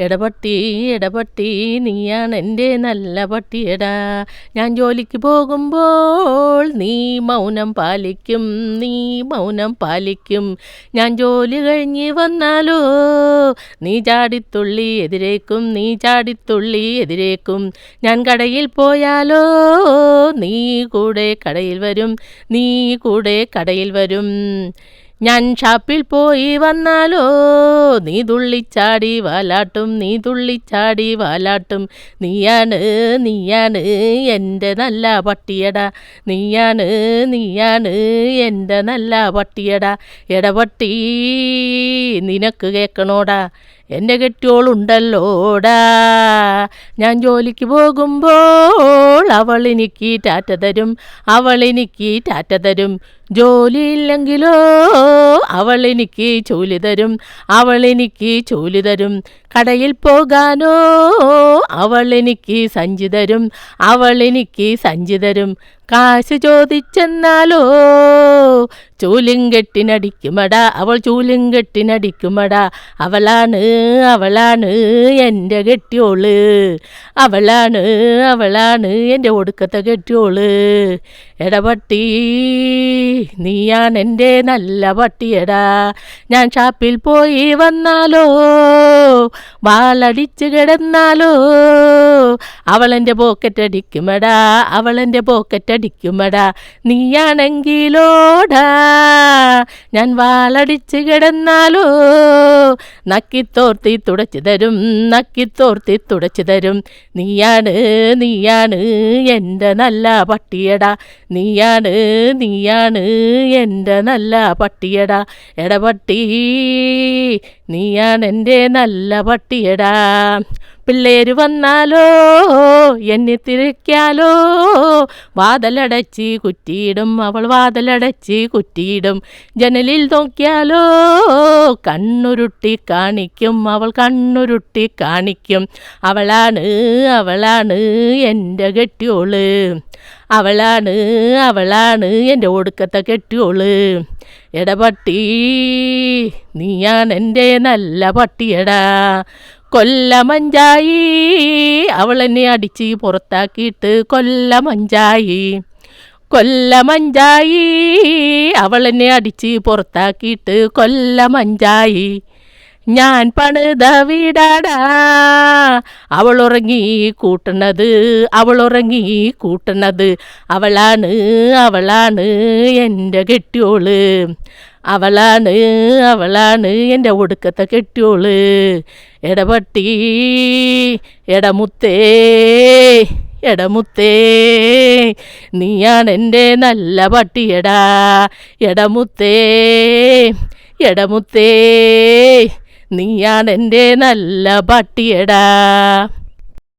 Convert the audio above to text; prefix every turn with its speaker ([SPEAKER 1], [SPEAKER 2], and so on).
[SPEAKER 1] എടപട്ടി എടപട്ടി നീയാണ് എന്റെ നല്ല പട്ടിയടാ. ഞാൻ ജോലിക്ക് പോകുമ്പോൾ നീ മൗനം പാലിക്കും നീ മൗനം പാലിക്കും. ഞാൻ ജോലി കഴിഞ്ഞ് വന്നാലോ നീ ചാടിത്തുള്ളി എതിരേക്കും നീ ചാടിത്തുള്ളി എതിരേക്കും. ഞാൻ കടയിൽ പോയാലോ നീ കൂടെ കടയിൽ വരും നീ കൂടെ കടയിൽ വരും. ഞാൻ ഷാപ്പിൽ പോയി വന്നാലോ? നീ തുള്ളിച്ചാടി വാലാട്ടും നീ തുള്ളിച്ചാടി വാലാട്ടും. നീയാണ് നീയാണ് എന്റെ നല്ല പട്ടിയട. നീയാണ് നീയാണ് എന്റെ നല്ല പട്ടിയട. എടപട്ടി നിനക്ക് കേൾക്കണോടാ എന്റെ കെട്ടിയോളുണ്ടല്ലോടാ. ഞാൻ ജോലിക്ക് പോകുമ്പോൾ അവൾ എനിക്ക് ടാറ്റ തരും അവൾ എനിക്ക് ടാറ്റ തരും. ജോലിയില്ലെങ്കിലോ അവൾ എനിക്ക് ചൂലി തരും അവൾ എനിക്ക് ചൂലി തരും. കടയിൽ പോകാനോ അവൾ എനിക്ക് സഞ്ചി തരും അവൾ എനിക്ക് സഞ്ചി തരും. കാശ് ചോദിച്ചെന്നാലോ ചൂലും കെട്ടിനടിക്കുമട അവൾ ചൂലും കെട്ടിനടിക്കുമടാ. അവളാണ് അവളാണ് എന്റെ കെട്ടിയോൾ. അവളാണ് അവളാണ് എന്റെ ഒടുക്കത്തെ കെട്ടിയോൾ. എടപട്ടി നീയാണ് എന്റെ നല്ല പട്ടിയടാ. ഞാൻ ഷാപ്പിൽ പോയി വന്നാലോ വാളടിച്ച് കിടന്നാലോ. അവളെന്റെ പോക്കറ്റ് അടിക്കുമടാ അവളെന്റെ പോക്കറ്റ് അടിക്കുമടാ. നീയാണെങ്കിലോടാ ഞാൻ വാളടിച്ച് കിടന്നാലോ? നക്കിത്തോർത്തി തുടച്ചു തരും നക്കിത്തോർത്തി തുടച്ചു തരും. നീയാണ് നീയാണ് എന്റെ നല്ല പട്ടിയടാ. നീയാണ് നീയാണ് എന്റെ നല്ല പട്ടിയടാ. എടപട്ടി നീയാണ് എന്റെ നല്ല പട്ടിയടാ. പിള്ളേര് വന്നാലോ എന്നെ തിരക്കാലോ വാതലടച്ച് കുറ്റിയിടും അവൾ വാതലടച്ച് കുറ്റിയിടും. ജനലിൽ നോക്കിയാലോ കണ്ണുരുട്ടി കാണിക്കും അവൾ കണ്ണുരുട്ടി കാണിക്കും. അവളാണ് അവളാണ് എന്റെ കെട്ടിയോൾ. അവളാണ് അവളാണ് എന്റെ ഒടുക്കത്തെ കെട്ടിയോൾ. എടപട്ടി നീയാണ് എന്റെ നല്ല പട്ടിയടാ. കൊല്ലമഞ്ചായി. അവളെന്നെ അടിച്ച് പുറത്താക്കിയിട്ട് കൊല്ലമഞ്ചായി. കൊല്ലമഞ്ചായി. അവളെന്നെ അടിച്ച് പുറത്താക്കിയിട്ട് കൊല്ലമഞ്ചായി. ഞാൻ പണിത വീടാടാ. അവൾ ഉറങ്ങി കൂട്ടണത് അവൾ ഉറങ്ങി കൂട്ടണത് അവളാണ് അവളാണ് എന്റെ കെട്ടിയോൾ. അവളാണ് അവളാണ് എന്റെ ഒടുക്കത്തെ കെട്ടിയോൾ. എടപട്ടി എടമുത്തേ എടമുത്തേ നീയാണ് എന്റെ നല്ല പട്ടിയടാ. എടമുത്തേ എടമുത്തേ. നീയാണ് എന്റെ നല്ല പട്ടിയടാ.